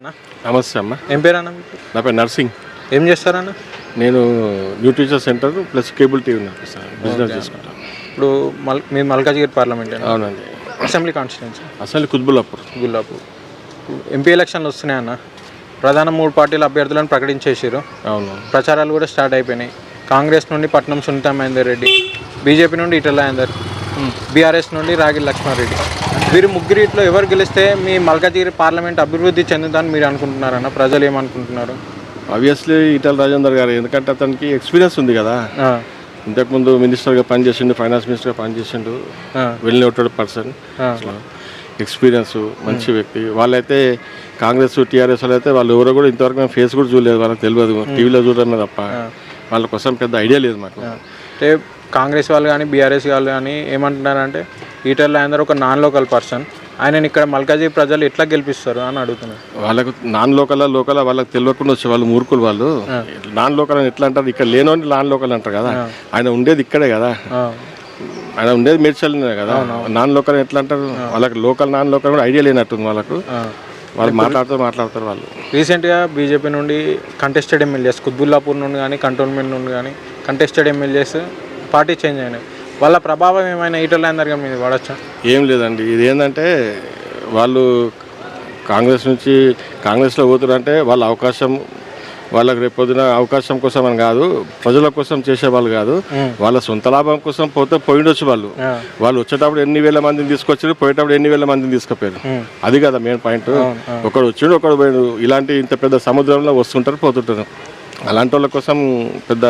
అన్న నమస్తే అమ్మ. ఏం పేరు అన్న నా పేరు నర్సింగ్. ఏం చేస్తారన్న నేను nutrition centre plus cable TV నడిపిస్తాను బిజినెస్ చేసుకుంటాను. ఇప్పుడు మల్ మీ మల్కాజ్గిరి పార్లమెంట్ అవునండి. Assembly constituency. అసలు కుత్బుల్లాపూర్. గుల్లాపూర్ ఎంపీ ఎలక్షన్లు వస్తున్నాయన్న ప్రధాన మూడు పార్టీల అభ్యర్థులను ప్రకటించేసారు అవును. ప్రచారాలు కూడా స్టార్ట్ అయిపోయినాయి. కాంగ్రెస్ నుండి పట్నం సునీత మహేందర్ రెడ్డి బీజేపీ నుండి ఈటల రాజేందర్ బీఆర్ఎస్ నుండి రాగిల్ లక్ష్మారెడ్డి. వీరు ముగ్గురిట్లో ఎవరు గెలిస్తే మీ మల్కాజ్గిరి పార్లమెంట్ అభివృద్ధి చెందుతుందని మీరు అనుకుంటున్నారన్న? ప్రజలు ఏమనుకుంటున్నారు? ఆబ్వియస్లీ ఈటల రాజేందర్ గారు ఎందుకంటే అతనికి ఎక్స్పీరియన్స్ ఉంది కదా. ఇంతకుముందు మినిస్టర్గా పనిచేసిండు ఫైనాన్స్ మినిస్టర్గా పనిచేసిండు. Well noted person. ఎక్స్పీరియన్స్ మంచి వ్యక్తి. వాళ్ళైతే కాంగ్రెస్ టీఆర్ఎస్ వాళ్ళు అయితే వాళ్ళు ఎవరో కూడా ఇంతవరకు మేము ఫేస్ కూడా చూడలేదు వాళ్ళకి తెలియదు. టీవీలో చూడడమే తప్ప. వాళ్ళ కోసం పెద్ద ఐడియా లేదు మాకు. అంటే కాంగ్రెస్ వాళ్ళు కానీ బీఆర్ఎస్ వాళ్ళు కానీ ఏమంటున్నారంటే ఈటల రాజేందర్ ఒక నాన్ లోకల్ పర్సన్ ఆయనని ఇక్కడ మల్కాజ్గిరి ప్రజలు ఎట్లా గెలిపిస్తారు అని అడుగుతున్నారు. వాళ్ళకు నాన్ లోకల్ లోకల్ వాళ్ళకి తెలియకుండా వచ్చే వాళ్ళు మూర్ఖులు వాళ్ళు. నాన్ లోకల్ అని ఎట్లా అంటారు? ఇక్కడ లేనోని నాన్ లోకల్ అంటారు కదా. ఆయన ఉండేది ఇక్కడే కదా. ఆయన ఉండేది మేడ్చల్నే కదా. నాన్ లోకల్ ఎట్లా అంటారు? వాళ్ళకి లోకల్ నాన్ లోకల్ కూడా ఐడియా లేనట్టుంది వాళ్ళకు. వాళ్ళు మాట్లాడుతూ మాట్లాడతారు వాళ్ళు. రీసెంట్గా బీజేపీ నుండి కంటెస్టెడ్ ఎమ్మెల్యేస్ కుత్బుల్లాపూర్ నుండి కానీ కంటోన్మెంట్ నుండి కానీ కంటెస్టెడ్ ఎమ్మెల్యేస్ పార్టీ చేంజ్ అయినాయి. వాళ్ళ ప్రభావం ఏమైనా ఈటల రాజేందర్ గారి మీద పడచ్చా? ఏం లేదండి. ఇది ఏంటంటే వాళ్ళు కాంగ్రెస్ నుంచి కాంగ్రెస్లో పోతున్నారంటే వాళ్ళ అవకాశం వాళ్ళకి రేపు పొద్దున అవకాశం కోసం అని కాదు ప్రజల కోసం చేసేవాళ్ళు కాదు వాళ్ళ సొంత లాభం కోసం పోతే పోయిండొచ్చు వాళ్ళు. వాళ్ళు వచ్చేటప్పుడు ఎన్ని వేల మందిని తీసుకొచ్చారు పోయేటప్పుడు ఎన్ని వేల మందిని తీసుకుపోయారు? అది కదా మెయిన్ పాయింట్ ఒకడు వచ్చిండు ఒకడు పోయాడు. ఇలాంటి ఇంత పెద్ద సముద్రంలో వస్తుంటారు పోతుంటారు. అలాంటి వాళ్ళ కోసం పెద్ద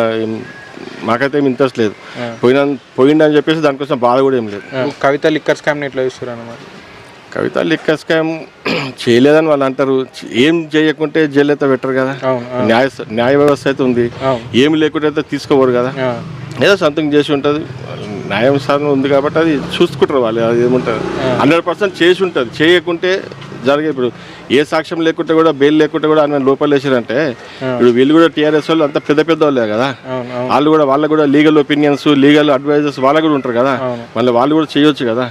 మాకైతే ఏం ఇంట్రెస్ట్ లేదు. పోయిన పోయిండని చెప్పేసి దానికోసం బాధ కూడా ఏం లేదు. కవిత లిక్కర్ స్కామ్ని ఎట్లా చూస్తారు అన్నమాట కవిత లిక్క స్కామ్ చేయలేదని వాళ్ళు అంటారు. ఏం చేయకుంటే జైలు అయితే పెట్టరు కదా. న్యాయ న్యాయ వ్యవస్థ అయితే ఉంది. ఏమి లేకుంటే అయితే తీసుకోవరు కదా. ఏదో సంథింగ్ చేసి ఉంటుంది. న్యాయం సాధన ఉంది కాబట్టి అది చూసుకుంటారు వాళ్ళు అది ఏముంటుంది. హండ్రెడ్ పర్సెంట్ చేసి ఉంటుంది. చేయకుంటే జరిగే ఇప్పుడు ఏ సాక్ష్యం లేకుంటే కూడా బెయిల్ లేకుంటే కూడా ఆయన లోపల వేసారంటే ఇప్పుడు వీళ్ళు కూడా టీఆర్ఎస్ వాళ్ళు అంత పెద్ద పెద్ద వాళ్ళే కదా. వాళ్ళు కూడా వాళ్ళకు కూడా లీగల్ ఒపీనియన్స్ లీగల్ అడ్వైజర్స్ వాళ్ళకు కూడా ఉంటారు కదా. మళ్ళీ వాళ్ళు కూడా చేయొచ్చు కదా.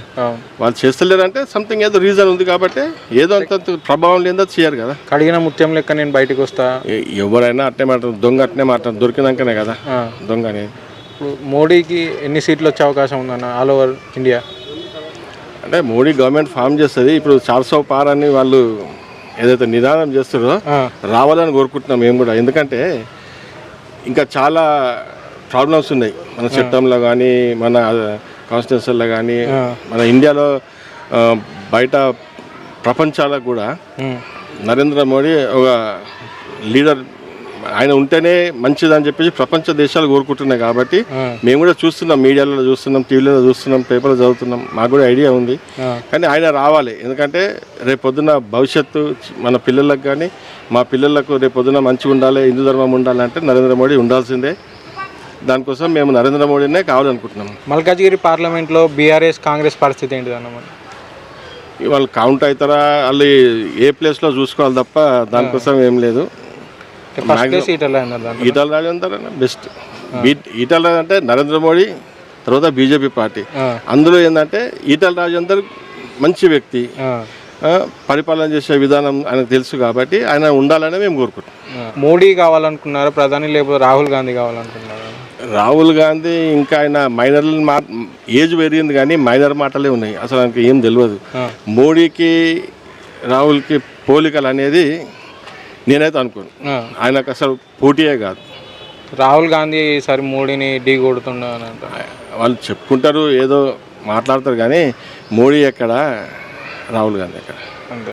వాళ్ళు చేస్తలేరంటే సంథింగ్ ఏదో రీజన్ ఉంది కాబట్టి ఏదో అంత ప్రభావం లేదో చేయరు కదా. కడిగిన ముత్యం లెక్క నేను బయటకు వస్తా. ఎవరైనా అట్నే మాట్లాడు దొంగ అట్నే మాట్లాడు దొరికినాకనే కదా. దొంగ అనేది. ఇప్పుడు మోడీకి ఎన్ని సీట్లు వచ్చే అవకాశం ఉందన్న ఆల్ ఓవర్ ఇండియా? అంటే మోడీ గవర్నమెంట్ ఫామ్ చేస్తుంది. ఇప్పుడు చార్సో పార్ అని వాళ్ళు ఏదైతే నిదానం చేస్తారో ఆ, రావాలని కోరుకుంటున్నాం మేము కూడా. ఎందుకంటే ఇంకా చాలా ప్రాబ్లమ్స్ ఉన్నాయి. మన చట్టంలో కానీ మన కాన్స్టిట్యూషన్లో కానీ మన ఇండియాలో బయట ప్రపంచాలకు కూడా నరేంద్ర మోడీ ఒక లీడర్ ఆయన ఉంటేనే మంచిదని చెప్పేసి ప్రపంచ దేశాలు కోరుకుంటున్నాయి కాబట్టి. మేము కూడా చూస్తున్నాం మీడియాలో చూస్తున్నాం టీవీలో చూస్తున్నాం పేపర్లో చదువుతున్నాం. మాకు కూడా ఐడియా ఉంది. కానీ ఆయన రావాలి. ఎందుకంటే రేపు పొద్దున భవిష్యత్తు మన పిల్లలకు కానీ మా పిల్లలకు రేపు పొద్దున మంచిగా ఉండాలి హిందూ ధర్మం ఉండాలంటే నరేంద్ర మోడీ ఉండాల్సిందే. దానికోసం మేము నరేంద్ర మోడీనే కావాలనుకుంటున్నాం. మల్కాజ్గిరి పార్లమెంట్లో బీఆర్ఎస్ కాంగ్రెస్ పరిస్థితి ఏంటిది అన్నమాట వాళ్ళు కౌంట్ అవుతారా వాళ్ళు ఏ ప్లేస్లో చూసుకోవాలి తప్ప దానికోసం ఏం లేదు. ఈటల రాజేందర్ అన్న బెస్ట్ ఈటల రాజు అంటే నరేంద్ర మోడీ తర్వాత బీజేపీ పార్టీ. అందులో ఏంటంటే ఈటల రాజేందర్ మంచి వ్యక్తి. పరిపాలన చేసే విధానం ఆయనకు తెలుసు కాబట్టి ఆయన ఉండాలని మేము కోరుకుంటాం ఆ. మోడీ కావాలనుకున్నారా ప్రధాని లేకపోతే రాహుల్ గాంధీ కావాలనుకున్నారా? రాహుల్ గాంధీ ఇంకా ఆయన మైనర్ మా ఏజ్ పెరిగింది కానీ మైనర్ మాటలే ఉన్నాయి. అసలు ఆయనకి ఏం తెలియదు. మోడీకి రాహుల్కి పోలికలు అనేది నేనైతే అనుకోను. ఆయనకు అసలు పోటీయే కాదు. రాహుల్ గాంధీ ఈసారి మోడీని ఢీ అంటారు వాళ్ళు చెప్పుకుంటారు ఏదో మాట్లాడతారు కానీ మోడీ ఎక్కడ రాహుల్ గాంధీ ఎక్కడ. అంతే.